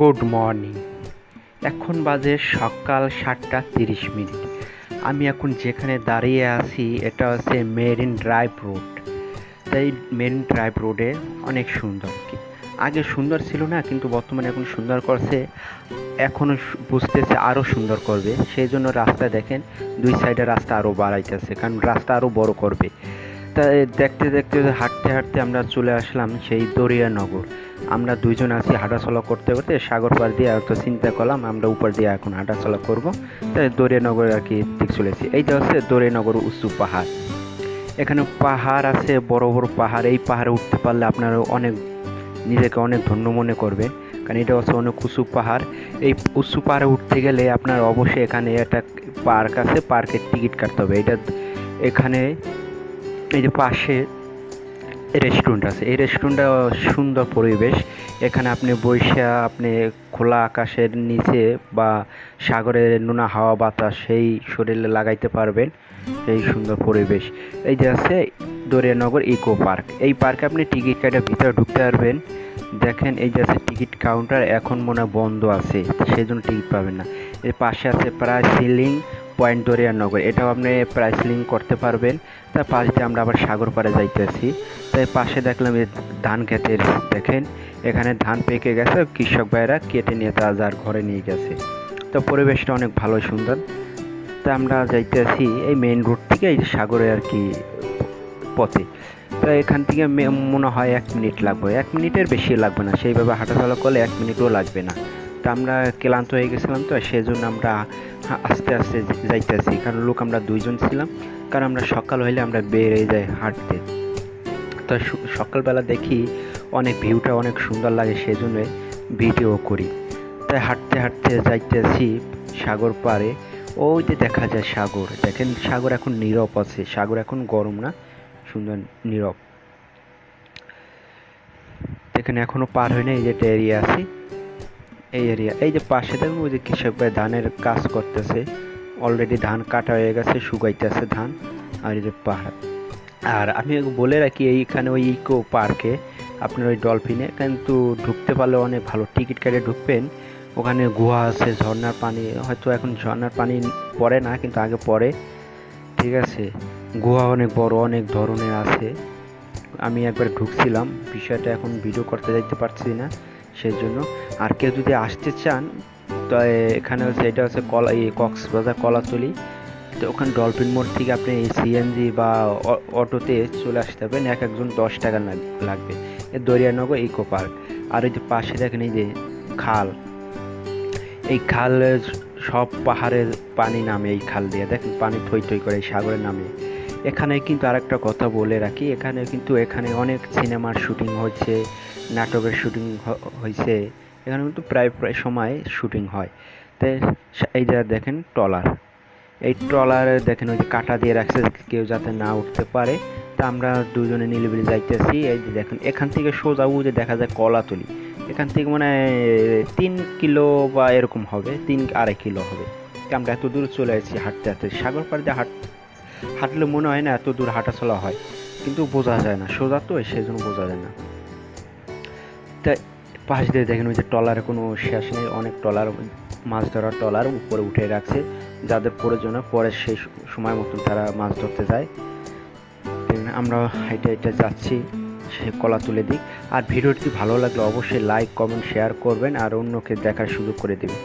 Good morning. এখন বাজে সকাল সাতটা তিরিশ মিনিট। আমি এখন যেখানে দাঁড়িয়ে আছি, এটা হচ্ছে মেরিন ড্রাইভ রোড তাই মেরিন ড্রাইভ রোডে অনেক সুন্দর। আগে সুন্দর ছিল না, কিন্তু বর্তমানে এখন সুন্দর করছে। এখনও বুঝতেছে আরও সুন্দর করবে। সেই জন্য রাস্তা দেখেন, দুই সাইডে রাস্তা আরও বাড়াইতেছে, কারণ রাস্তা আরও বড় করবে। তাই দেখতে দেখতে হাঁটতে হাঁটতে আমরা চলে আসলাম সেই দরিয়ানগর আমরা দুইজন আছি হাঁটাচলা করতে করতে, সাগর পার দিয়ে তো চিন্তা করলাম, আমরা উপর দিয়ে এখন হাঁটাচলা করব। তাই দরিয়ানগর আর কি দিক চলেছি এইটা হচ্ছে দরিয়ানগর উঁচু পাহাড়। এখানে পাহাড় আছে, বড় বড় পাহাড়। এই পাহাড়ে উঠতে পারলে আপনারা অনেক, নিজেকে অনেক ধন্য মনে করবে কারণ এটা হচ্ছে অনেক উঁচু পাহাড়। এই উঁচু পাহাড়ে উঠতে গেলে আপনার অবশ্যই এখানে একটা পার্ক আছে, পার্কের টিকিট কাটতে হবে। এটা এখানে এই যে পাশে রেস্টুরেন্ট আছে। এই রেস্টুরেন্টটা সুন্দর পরিবেশ। এখানে আপনি বৈশা, আপনি খোলা আকাশের নিচে বা সাগরের নোনা হাওয়া বাতাস, সেই শরীরে লাগাইতে পারবেন। এই সুন্দর পরিবেশ। এই যে আছে দরিয়ানগর ইকো পার্ক। এই পার্কে আপনি টিকিট কাটে ভিতরে ঢুকতে পারবেন। দেখেন এই যে আছে টিকিট কাউন্টার, এখন মনে বন্ধ আছে সেই জন্য টিকিট পাবেন না। এর পাশে আছে প্রায় সিলিং পয়েন্ট দরিয়ানগর এটাও আপনি প্রাইস লিঙ্ক করতে পারবেন। তার পাশ দিয়ে আমরা আবার সাগর পাড়ে যাইতেছি। তাই পাশে দেখলাম এই ধান ক্ষেতের, দেখেন, এখানে ধান পেকে গেছে, কৃষক ভাইরা কেটে নিয়ে তা যার ঘরে নিয়ে গেছে। তো পরিবেশটা অনেক ভালো, সুন্দর। তা আমরা যাইতেছি এই মেইন রোড থেকে এই সাগরে আর কি পথে। তো এখান থেকে মনে হয় এক মিনিট লাগবে, এক মিনিটের বেশি লাগবে না। সেইভাবে হাঁটাচলা করলে এক মিনিটও লাগবে না। তা আমরা ক্লান্ত হয়ে গেছিলাম তো, সেজন্য আমরা আস্তে আস্তে যাইতেছি। কারণ লোক আমরা দুইজন ছিলাম, কারণ আমরা সকাল হইলে আমরা বেরিয়ে যাই হাঁটতে। তো সকালবেলা দেখি অনেক ভিউটা অনেক সুন্দর লাগে, সেজন্য ভিডিও করি। তাই হাঁটতে হাঁটতে যাইতেছি সাগর পাড়ে। ওই যে দেখা যায় সাগর। দেখেন সাগর এখন নীরব আছে। সাগর এখন গরম না, সুন্দর নীরব। দেখেন এখনও পার হয় না এই যে এরিয়া আছে। এই এরিয়া এই যে পাশে দেখুন, ওই যে কৃষক ভাই ধানের কাজ করতেছে। অলরেডি ধান কাটা হয়ে গেছে, শুকাইতেছে ধান, আর এই যে পাহাড়। আর আমি বলে রাখি, এইখানে ওই ইকো পার্কে, আপনার ওই ডলফিনে, কিন্তু ঢুকতে পারলে অনেক ভালো। টিকিট কেটে ঢুকবেন, ওখানে গুহা আছে ঝর্নার পানি, হয়তো এখন ঝর্নার পানি পড়ে না, কিন্তু আগে পড়ে। ঠিক আছে, গুহা অনেক বড়, অনেক ধরনের আছে। আমি একবার ঢুকছিলাম, বিষয়টা এখন ভিডিও করতে যাইতে পারছি না। সেই জন্য। আর কেউ যদি আসতে চান, তো এখানে হচ্ছে, এটা হচ্ছে কলা, এই কক্সবাজার কলাতলি। তো ওখানে ডলফিন মোড় থেকে আপনি এই সিএনজি বা অটোতে চলে আসতে পারবেন। এক একজন দশ টাকা লাগবে। এ দরিয়ানগর ইকো পার্ক। আর ওই যে পাশে দেখেন এই যে খাল। এই খাল সব পাহাড়ের পানি নামে এই খাল দিয়ে। দেখেন পানি থই থই করে এই সাগরের নামে। এখানে কিন্তু আরেকটা কথা বলে রাখি, এখানে কিন্তু এখানে অনেক সিনেমার শুটিং হচ্ছে নাটকের শুটিং হয়েছে, এখানে কিন্তু প্রায় প্রায় সময় শুটিং হয়। তো এই যে দেখেন ট্রলার, এই ট্রলারে দেখেন ওই যে কাটা দিয়ে রাখছে কেউ যাতে না উঠতে পারে, তা আমরা দুজনে নিলিবিলি যাইতেছি, এই যে দেখেন, এখান থেকে সোজা যে দেখা যায় কলাতলি, এখান থেকে মানে তিন কিলো বা এরকম হবে, তিন আড়াই কিলো হবে। আমরা এত দূর চলে এসেছি হাঁটতে হাঁটতে সাগর পাড়ে হাঁট হাঁটলে মনে হয় না এত দূর হাঁটা চলা হয়, কিন্তু বোঝা যায় না। সোজা তো সেই জন্য বোঝা যায় না। তাই পাশ দিয়ে দেখেন ওই যে ট্রলারে কোনো শেষ নেই, অনেক ট্রলার, মাছ ধরার ট্রলার উপরে উঠে রাখছে, যাদের প্রয়োজন পরে সেই সময় মতন তারা মাছ ধরতে যায়। আমরা হাইটে হাইটে যাচ্ছি, সে কলা তুলে দিক। আর ভিডিওটি ভালো লাগলে অবশ্যই লাইক কমেন্ট শেয়ার করবেন, আর অন্যকে দেখার সুযোগ করে দেবেন।